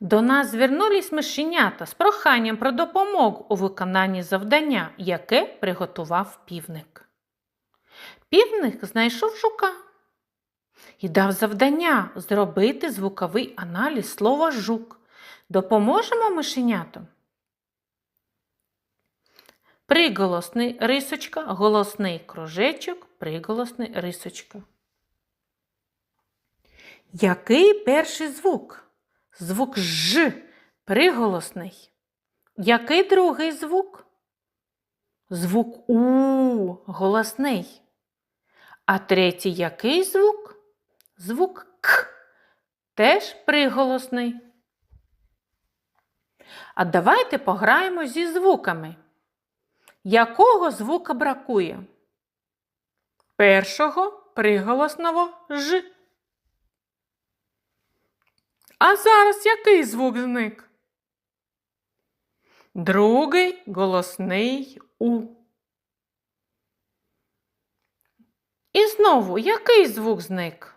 До нас звернулись мишенята з проханням про допомогу у виконанні завдання, яке приготував півник. Півник знайшов жука і дав завдання зробити звуковий аналіз слова жук. Допоможемо мишенятам? Приголосний рисочка, голосний кружечок, приголосний рисочка. Який перший звук? Звук Ж приголосний. Який другий звук? Звук У голосний. А третій який звук? Звук К. Теж приголосний. А давайте пограємо зі звуками. Якого звука бракує? Першого приголосного Ж. А зараз який звук зник? Другий голосний У. І знову який звук зник?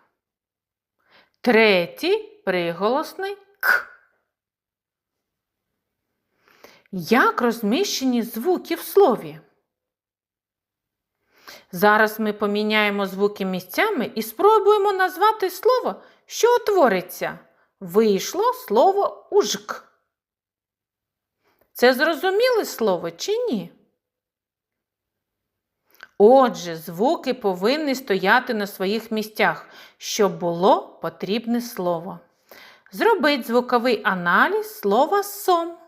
Третій приголосний К. Як розміщені звуки в слові? Зараз ми поміняємо звуки місцями і спробуємо назвати слово, що утвориться. Вийшло слово ужк. Це зрозуміле слово чи ні? Отже, звуки повинні стояти на своїх місцях, щоб було потрібне слово. Зробіть звуковий аналіз слова сом.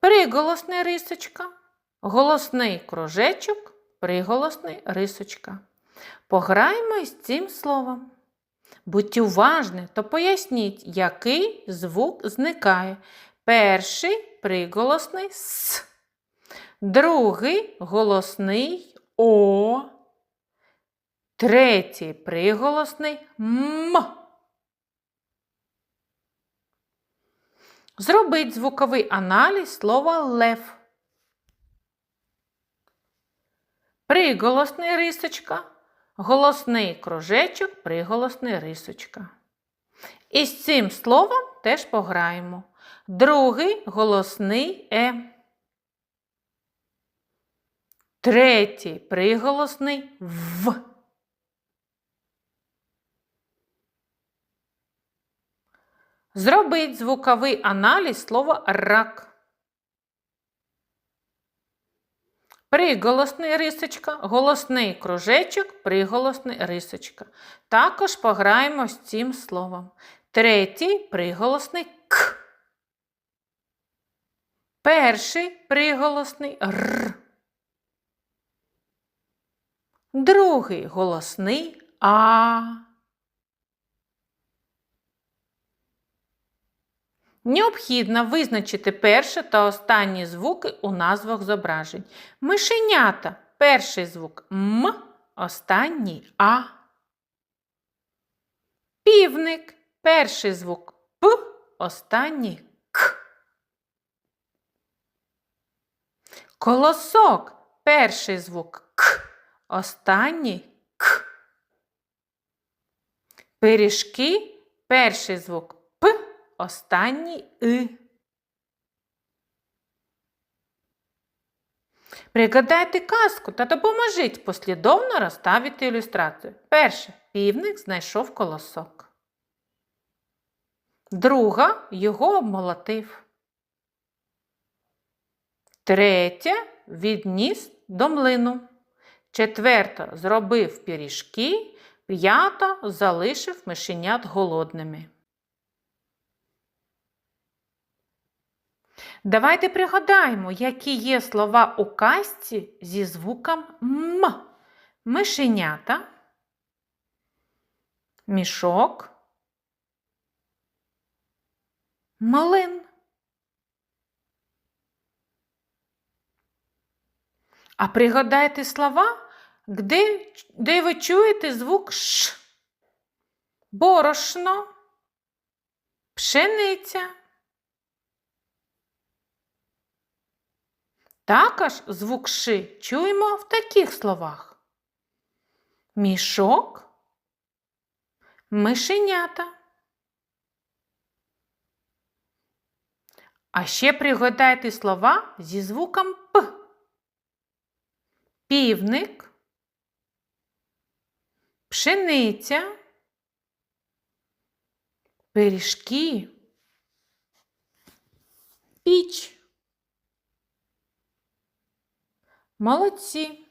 Приголосний рисочка, голосний кружечок, приголосний рисочка. Пограємо із цим словом. Будьте уважні, то поясніть, який звук зникає. Перший приголосний С, другий голосний О, третій приголосний М. Зробіть звуковий аналіз слова лев. Приголосний рисочка, голосний кружечок, приголосний рисочка. І з цим словом теж пограємо. Другий голосний е. Третій приголосний в. Зробіть звуковий аналіз слова рак. Приголосний рисочка, голосний кружечок, приголосний рисочка. Також пограємо з цим словом. Третій приголосний к. Перший приголосний р. Другий голосний а. Необхідно визначити перші та останні звуки у назвах зображень. Мишенята перший звук М, останній А. Півник перший звук П, останній К. Колосок перший звук К, останній К. Пиріжки перший звук останній И. Пригадайте казку та допоможіть послідовно розставити ілюстрацію. Перше. Півник знайшов колосок. Друга його обмолотив. Третя відніс до млину. Четверта зробив пиріжки. П'ята залишив мишенят голодними. Давайте пригадаємо, які є слова у казці зі звуком М. Мишенята, мішок, млин. А пригадайте слова, де, де ви чуєте звук Ш. Борошно, пшениця. Також звук ши чуємо в таких словах: мішок, мишенята, А ще пригадайте слова зі звуком П. Півник, пшениця, пиріжки, піч. Молодці!